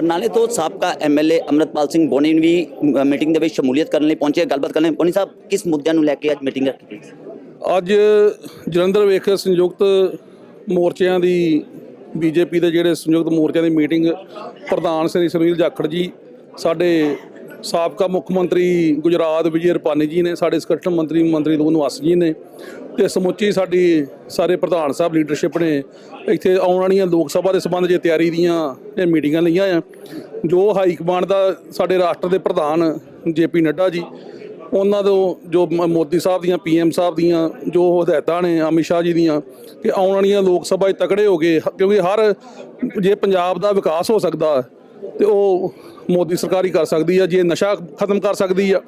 ਬਰਨਾਲੇ ਤੋਂ ਸਾਬਕਾ ਐਮਐਲਏ ਅਮਰਤਪਾਲ ਸਿੰਘ ਬੋਨੀ ਵੀ ਮੀਟਿੰਗ ਦੇ ਵਿੱਚ ਸ਼ਮੂਲੀਅਤ ਕਰਨ ਲਈ ਪਹੁੰਚੇ। ਗੱਲਬਾਤ ਕਰਨ ਲਈ ਬੋਨੀ ਸਾਹਿਬ, ਕਿਸ ਮੁੱਦਿਆਂ ਨੂੰ ਲੈ ਕੇ ਅੱਜ ਮੀਟਿੰਗ ਰੱਖੀ ਗਈ ਅੱਜ ਜਲੰਧਰ ਵਿਖੇ ਸੰਯੁਕਤ ਮੋਰਚਿਆਂ ਦੀ, ਬੀਜੇਪੀ ਦੇ ਜਿਹੜੇ ਸੰਯੁਕਤ ਮੋਰਚਿਆਂ ਦੀ ਮੀਟਿੰਗ, ਪ੍ਰਧਾਨ ਸ੍ਰੀ ਸੁਨੀਲ ਜਾਖੜ ਜੀ, ਸਾਡੇ ਸਾਬਕਾ ਮੁੱਖ ਮੰਤਰੀ ਗੁਜਰਾਤ ਵਿਜੇ ਰੁਪਾਨੀ ਜੀ ਨੇ, ਸਾਡੇ ਸੰਗਠਨ ਮੰਤਰੀ ਮੰਤਰੀ ਨਿਵਾਸ ਜੀ ਨੇ ਤੇ ਸਮੁੱਚੀ ਸਾਡੀ ਸਾਰੇ ਪ੍ਰਧਾਨ ਸਾਹਿਬ ਲੀਡਰਸ਼ਿਪ ਨੇ ਇੱਥੇ ਆਉਣ ਵਾਲੀਆਂ ਲੋਕ ਸਭਾ ਦੇ ਸੰਬੰਧ 'ਚ ਤਿਆਰੀ ਦੀਆਂ ਇਹ ਮੀਟਿੰਗਾਂ ਲਈਆਂ ਆ। ਜੋ ਹਾਈ ਕਮਾਂਡ ਦਾ ਸਾਡੇ ਰਾਸ਼ਟਰ ਦੇ ਪ੍ਰਧਾਨ ਜੇਪੀ ਨੱਡਾ ਜੀ, ਉਹਨਾਂ ਤੋਂ ਜੋ ਮ- ਮੋਦੀ ਸਾਹਿਬ ਦੀਆਂ ਪੀਐਮ ਸਾਹਿਬ ਦੀਆਂ, ਜੋ ਹਦਾਇਤਾਂ ਨੇ ਅਮਿਤ ਸ਼ਾਹ ਜੀ ਦੀਆਂ ਕਿ ਆਉਣ ਵਾਲੀਆਂ ਲੋਕ ਸਭਾ 'ਚ ਤਕੜੇ ਹੋ ਗਏ ਕਿਉਂਕਿ ਹਰ ਜੇ ਪੰਜਾਬ ਦਾ ਵਿਕਾਸ ਹੋ ਸਕਦਾ ਤੇ ਉਹ ਮੋਦੀ ਸਰਕਾਰ ਹੀ ਕਰ ਸਕਦੀ ਆ ਜੇ ਨਸ਼ਾ ਖਤਮ ਕਰ ਸਕਦੀ ਆ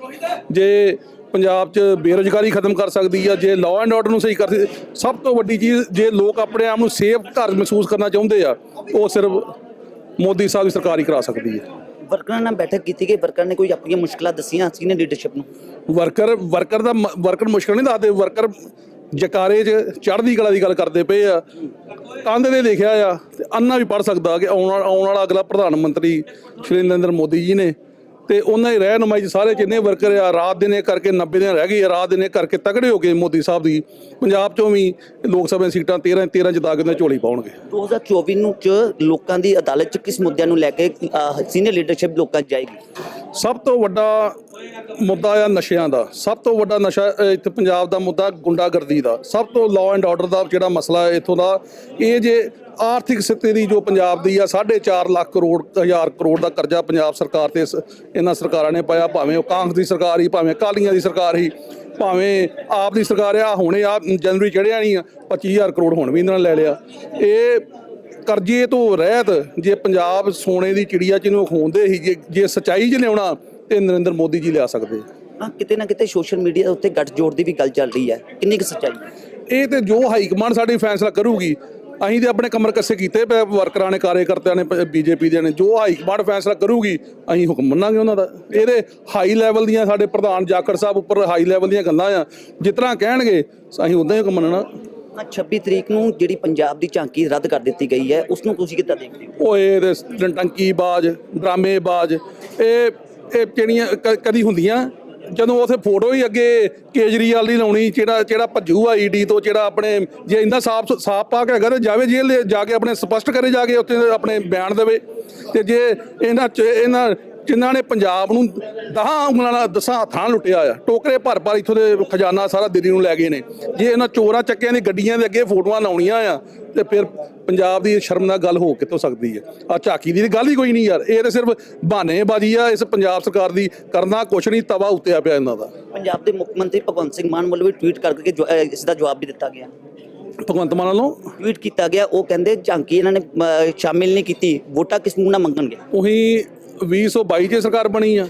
ਜੇ ਪੰਜਾਬ 'ਚ ਬੇਰੁਜ਼ਗਾਰੀ ਖਤਮ ਕਰ ਸਕਦੀ ਆ ਜੇ ਲਾਅ ਐਂਡ ਆਰਡਰ ਨੂੰ ਸਹੀ ਕਰ ਸਕਦੀ ਸਭ ਤੋਂ ਵੱਡੀ ਚੀਜ਼ ਜੇ ਲੋਕ ਆਪਣੇ ਆਪ ਨੂੰ ਸੇਫ ਘਰ ਮਹਿਸੂਸ ਕਰਨਾ ਚਾਹੁੰਦੇ ਆ ਉਹ ਸਿਰਫ ਮੋਦੀ ਸਾਹਿਬ ਦੀ ਸਰਕਾਰ ਹੀ ਕਰਾ ਸਕਦੀ ਹੈ ਵਰਕਰਾਂ ਨਾਲ ਬੈਠਕ ਕੀਤੀ ਗਈ ਵਰਕਰਾਂ ਨੇ ਕੋਈ ਆਪਣੀਆਂ ਮੁਸ਼ਕਲਾਂ ਦੱਸੀਆਂ ਸੀਨੀਅਰ ਲੀਡਰਸ਼ਿਪ ਨੂੰ? ਵਰਕਰ ਵਰਕਰ ਦਾ ਵਰਕਰ ਮੁਸ਼ਕਲ ਨਹੀਂ ਦੱਸਦੇ ਵਰਕਰ ਜਕਾਰੇ 'ਚ ਚੜ੍ਹਦੀ ਕਲਾ ਦੀ ਗੱਲ ਕਰਦੇ ਪਏ ਆ। ਕੰਧ ਦੇ ਲਿਖਿਆ ਆ ਤੇ ਅੰਨਾ ਵੀ ਪੜ ਸਕਦਾ ਕਿ ਆਉਣ ਵਾਲਾ ਆਉਣ ਵਾਲਾ ਅਗਲਾ ਪ੍ਰਧਾਨ ਮੰਤਰੀ ਸ਼੍ਰੀ ਨਰਿੰਦਰ ਮੋਦੀ ਜੀ ਨੇ। ਤੇ ਉਹਨਾਂ ਦੀ ਰਹਿਨਮਾਈ 'ਚ ਸਾਰੇ ਜਿੰਨੇ ਵਰਕਰ ਆ ਰਾਤ ਦਿਨ ਇਹ ਕਰਕੇ 90 ਦਿਨ ਰਹਿ ਗਏ ਆ ਰਾਤ ਦਿਨ ਇਹ ਕਰਕੇ ਤਗੜੇ ਹੋ ਗਏ ਮੋਦੀ ਸਾਹਿਬ ਦੀ। ਪੰਜਾਬ 'ਚੋਂ ਵੀ ਲੋਕ ਸਭਾ ਦੀਆਂ ਸੀਟਾਂ 13 13 ਜਿਤਾ ਕੇ ਉਹਨਾਂ ਝੋਲੀ ਪਾਉਣਗੇ। 2024 ਨੂੰ ਚ ਲੋਕਾਂ ਦੀ ਅਦਾਲਤ ਚ ਕਿਸ ਮੁੱਦਿਆਂ ਨੂੰ ਲੈ ਕੇ ਸੀਨੀਅਰ ਲੀਡਰਸ਼ਿਪ ਲੋਕਾਂ 'ਚ ਜਾਏਗੀ? ਸਭ ਤੋਂ ਵੱਡਾ ਮੁੱਦਾ ਆ ਨਸ਼ਿਆਂ ਦਾ। ਸਭ ਤੋਂ ਵੱਡਾ ਨਸ਼ਾ ਇੱਥੇ ਪੰਜਾਬ ਦਾ ਮੁੱਦਾ ਗੁੰਡਾਗਰਦੀ ਦਾ। ਸਭ ਤੋਂ ਲਾਅ ਐਂਡ ਆਰਡਰ ਦਾ ਜਿਹੜਾ ਮਸਲਾ ਹੈ ਇੱਥੋਂ ਦਾ ਇਹ ਜੇ ਆਰਥਿਕ ਸਥਿਤੀ ਦੀ ਜੋ ਪੰਜਾਬ ਦੀ ਆ 4.5 ਲੱਖ ਕਰੋੜ ਹਜ਼ਾਰ ਕਰੋੜ ਦਾ ਕਰਜ਼ਾ ਪੰਜਾਬ ਸਰਕਾਰ ਤੇ ਇਹਨਾਂ ਸਰਕਾਰਾਂ ਨੇ ਪਾਇਆ। ਭਾਵੇਂ ਉਹ ਕਾਂਗਰਸ ਦੀ ਸਰਕਾਰ ਹੀ ਭਾਵੇਂ ਅਕਾਲੀਆਂ ਦੀ ਸਰਕਾਰ ਹੀ ਭਾਵੇਂ ਆਪ ਦੀ ਸਰਕਾਰ ਆ ਹੁਣੇ ਆ ਜਨਵਰੀ ਚੜਿਆ ਨਹੀਂ ਆ 25000 ਕਰੋੜ ਹੁਣ ਵੀ ਇਹਨਾਂ ਨੇ ਲੈ ਲਿਆ। ਇਹ ਕਰਜ਼ੇ ਤੋਂ ਰਹਿਤ ਜੇ ਪੰਜਾਬ ਸੋਨੇ ਦੀ ਚਿੜੀਆ ਚ ਨੂੰ ਖੋਂਦੇ ਸੀ ਜੇ ਜੇ ਸਚਾਈ 'ਚ ਲਿਆਉਣਾ ਤੇ ਨਰਿੰਦਰ ਮੋਦੀ ਜੀ ਲਿਆ ਸਕਦੇ। ਹਾਂ ਕਿਤੇ ਨਾ ਕਿਤੇ ਸੋਸ਼ਲ ਮੀਡੀਆ ਉੱਤੇ ਗੱਠਜੋੜ ਦੀ ਵੀ ਗੱਲ ਚੱਲ ਰਹੀ ਹੈ। ਕਿੰਨੀ ਕੁ ਸੱਚਾਈ ਹੈ? ਇਹ ਤੇ ਜੋ ਹਾਈ ਕਮਾਂਡ ਸਾਡੀ ਫੈਸਲਾ ਕਰੂਗੀ ਅਸੀਂ ਤੇ ਆਪਣੇ ਕਮਰ ਕੱਸੇ ਕੀਤੇ ਪਏ ਵਰਕਰਾਂ ਨੇ ਕਾਰਜਕਰਤਿਆਂ ਨੇ ਬੀਜੇਪੀ ਦੇ ਨੇ ਜੋ ਹਾਈ ਕਮਾਂਡ ਫੈਸਲਾ ਕਰੂਗੀ ਅਸੀਂ ਹੁਕਮ ਮੰਨਾਂਗੇ ਉਹਨਾਂ ਦਾ। ਇਹਦੇ ਹਾਈ ਲੈਵਲ ਦੀਆਂ ਸਾਡੇ ਪ੍ਰਧਾਨ ਜਾਖੜ ਸਾਹਿਬ ਉੱਪਰ ਹਾਈ ਲੈਵਲ ਦੀਆਂ ਗੱਲਾਂ ਆ ਜਿਸ ਤਰ੍ਹਾਂ ਕਹਿਣਗੇ ਅਸੀਂ ਉਦਾਂ ਹੀ ਹੁਕਮ ਮੰਨਣਾ। ਹਾਂ 26 ਤਰੀਕ ਨੂੰ ਜਿਹੜੀ ਪੰਜਾਬ ਦੀ ਝਾਂਕੀ ਰੱਦ ਕਰ ਦਿੱਤੀ ਗਈ ਹੈ ਉਸ ਨੂੰ ਤੁਸੀਂ ਕਿੱਦਾਂ ਦੇਖਦੇ ਹੋ? ਓਏ ਤੇ ਟੰਕੀ ਬਾਜ ਡਰਾਮੇ ਬਾਜ ਇਹ ਇਹ ਜਿਹੜੀਆਂ ਕਦੀ ਹੁੰਦੀਆਂ ਜਦੋਂ ਉਥੇ ਫੋਟੋ ਹੀ ਅੱਗੇ ਕੇਜਰੀਵਾਲ ਦੀ ਲਾਉਣੀ, ਜਿਹੜਾ ਜਿਹੜਾ ਭੱਜੂ ਆ ਈਡੀ ਤੋਂ, ਜਿਹੜਾ ਆਪਣੇ ਜੇ ਇੰਨਾ ਸਾਫ਼ ਸਾਫ਼ ਪਾ ਕੇ ਹੈਗਾ ਤੇ ਜਾਵੇ ਜੇਲ੍ਹ ਦੇ, ਜਾ ਕੇ ਆਪਣੇ ਸਪਸ਼ਟ ਕਰੇ ਜਾ ਕੇ ਉੱਥੇ ਆਪਣੇ ਬਿਆਨ ਦੇਵੇ। ਤੇ ਜੇ ਇਹਨਾਂ ਚ, ਇਹਨਾਂ ਜਿਨ੍ਹਾਂ ਨੇ ਪੰਜਾਬ ਨੂੰ ਦਹਾਂ ਉਂਗਲਾਂ ਨਾਲ ਦਸਾਂ ਹੱਥਾਂ ਲੁੱਟਿਆ ਆ। ਟੋਕਰੇ ਭਰ ਭਰ ਇੱਥੋਂ ਦੇ ਖਜ਼ਾਨਾ ਸਾਰਾ ਦਿੱਲੀ ਨੂੰ ਲੈ ਗਏ ਨੇ। ਜੇ ਇਹਨਾਂ ਚੋਰਾਂ ਚੱਕਿਆਂ ਦੀ ਗੱਡੀਆਂ ਦੇ ਅੱਗੇ ਫੋਟੋਆਂ ਲਾਉਣੀਆਂ ਆ ਤੇ ਫਿਰ ਪੰਜਾਬ ਦੀ ਸ਼ਰਮਨਾਕ ਗੱਲ ਹੋ ਕਿੱਥੋਂ ਸਕਦੀ ਹੈ ਆ ਝਾਕੀ ਦੀ ਗੱਲ ਹੀ ਕੋਈ ਨਹੀਂ ਯਾਰ। ਇਹ ਤਾਂ ਸਿਰਫ ਬਹਾਨੇਬਾਜ਼ੀ ਆ। ਇਸ ਪੰਜਾਬ ਸਰਕਾਰ ਦੀ ਕਰਨਾ ਕੁਛ ਨਹੀਂ ਤਵਾ ਉੱਤੇ ਆ ਪਿਆ ਇਹਨਾਂ ਦਾ। ਪੰਜਾਬ ਦੇ ਮੁੱਖ ਮੰਤਰੀ ਭਗਵੰਤ ਸਿੰਘ ਮਾਨ ਵੱਲੋਂ ਵੀ ਟਵੀਟ ਕਰਕੇ ਇਸ ਦਾ ਜਵਾਬ ਵੀ ਦਿੱਤਾ ਗਿਆ। ਭਗਵੰਤ ਮਾਨ ਵੱਲੋਂ? ਟਵੀਟ ਕੀਤਾ ਗਿਆ। ਉਹ ਕਹਿੰਦੇ ਝਾਂਕੀ ਇਹਨਾਂ ਨੇ ਸ਼ਾਮਿਲ ਨਹੀਂ ਕੀਤੀ। ਵੋਟਾਂ ਕਿਸ ਮੂੰਹ ਨਾਲ ਮੰਗਣਗੇ? ਉਹੀ 2022 ਚ ਸਰਕਾਰ ਬਣੀ ਆ।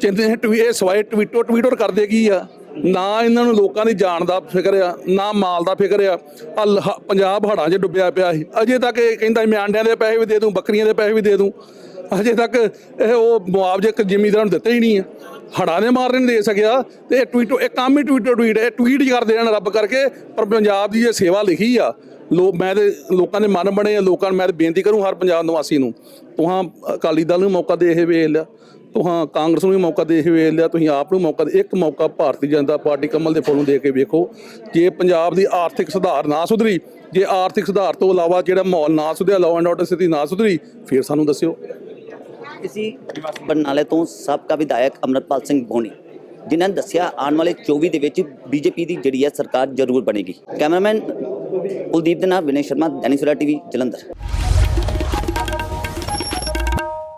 ਚਿੰਦੇ ਟਵੀ ਇਹ ਸਵਾਏ ਟਵੀਟੋ ਟਵੀਟਰ ਕਰਦੇ ਕੀ ਆ? ਨਾ ਇਹਨਾਂ ਨੂੰ ਲੋਕਾਂ ਦੀ ਜਾਨ ਦਾ ਫਿਕਰ ਆ, ਨਾ ਮਾਲ ਦਾ ਫਿਕਰ ਆ। ਪੰਜਾਬ ਹੜਾਂ 'ਚ ਡੁੱਬਿਆ ਪਿਆ ਸੀ। ਅਜੇ ਤੱਕ ਇਹ ਕਹਿੰਦਾ ਮੈਂ ਆਂਡਿਆਂ ਦੇ ਪੈਸੇ ਵੀ ਦੇ ਦੂੰ, ਬੱਕਰੀਆਂ ਦੇ ਪੈਸੇ ਵੀ ਦੇ ਦੂੰ। ਅਜੇ ਤੱਕ ਇਹ ਉਹ ਮੁਆਵਜ਼ੇ ਕ ਜ਼ਿਮੀਂਦਾਰਾਂ ਨੂੰ ਦਿੱਤੇ ਹੀ ਨਹੀਂ ਆ। ਹੜਾਂ ਨੇ ਮਾਰ ਨਹੀਂ ਦੇ ਸਕਿਆ ਤੇ ਇਹ ਟਵੀਟ, ਇਹ ਕੰਮ ਹੀ ਟਵੀਟਰ ਟਵੀਟ, ਇਹ ਟਵੀਟ ਹੀ ਕਰਦੇ ਹਨ ਰੱਬ ਕਰਕੇ। ਪਰ ਪੰਜਾਬ ਦੀ ਜੇ ਸੇਵਾ ਲਿਖੀ ਆ, ਲੋ, ਮੈਂ ਤੇ ਲੋਕਾਂ ਦੇ ਮਨ ਬਣੇ ਆ, ਲੋਕਾਂ ਨੂੰ ਮੈਂ ਤੇ ਬੇਨਤੀ ਕਰੂੰ ਹਰ ਪੰਜਾਬ ਨਿਵਾਸੀ ਨੂੰ ਤੁਹਾਂ ਅਕਾਲੀ ਦਲ ਨੂੰ ਮੌਕਾ ਦੇ ਇਹ ਵੇਖ ਲਿਆ। ਤੁਹਾਂ ਕਾਂਗਰਸ ਨੂੰ ਵੀ ਮੌਕਾ ਦੇ ਇਹ ਵੇਖ ਲਿਆ, ਤੁਸੀਂ ਆਪ ਨੂੰ ਮੌਕਾ ਦੇ ਇੱਕ ਮੌਕਾ ਭਾਰਤੀ ਜਨਤਾ ਪਾਰਟੀ ਕਮਲ ਦੇ ਫੁੱਲ ਨੂੰ ਦੇ ਕੇ ਵੇਖੋ। ਜੇ ਪੰਜਾਬ ਦੀ ਆਰਥਿਕ ਸੁਧਾਰ ਨਾ ਸੁਧਰੀ, ਜੇ ਆਰਥਿਕ ਸੁਧਾਰ ਤੋਂ ਇਲਾਵਾ ਜਿਹੜਾ ਮਾਹੌਲ ਨਾ ਸੁਧਰਿਆ ਲਾਅ ਐਂਡ ਆਰਡਰ ਸਥਿਤੀ ਨਾ ਸੁਧਰੀ, ਫਿਰ ਸਾਨੂੰ ਦੱਸਿਓ। ਇਸੀ ਬਰਨਾਲੇ ਤੋਂ ਸਾਬਕਾ ਵਿਧਾਇਕ ਅਮਰਤਪਾਲ ਸਿੰਘ ਬੋਨੀ, ਜਿਨ੍ਹਾਂ ਨੇ ਦੱਸਿਆ ਆਉਣ ਵਾਲੇ 24 ਦੇ ਵਿੱਚ ਬੀਜੇਪੀ ਦੀ ਜਿਹੜੀ ਹੈ ਸਰਕਾਰ ਜ਼ਰੂਰ ਬਣੇਗੀ। ਕੈਮਰਾਮੈਨ ਕੁਲਦੀਪ ਦੇ ਨਾਲ ਵਿਨੇ ਸ਼ਰਮਾ, ਦੈਨਿਕ ਸਵੇਰਾ ਟੀਵੀ, ਜਲੰਧਰ।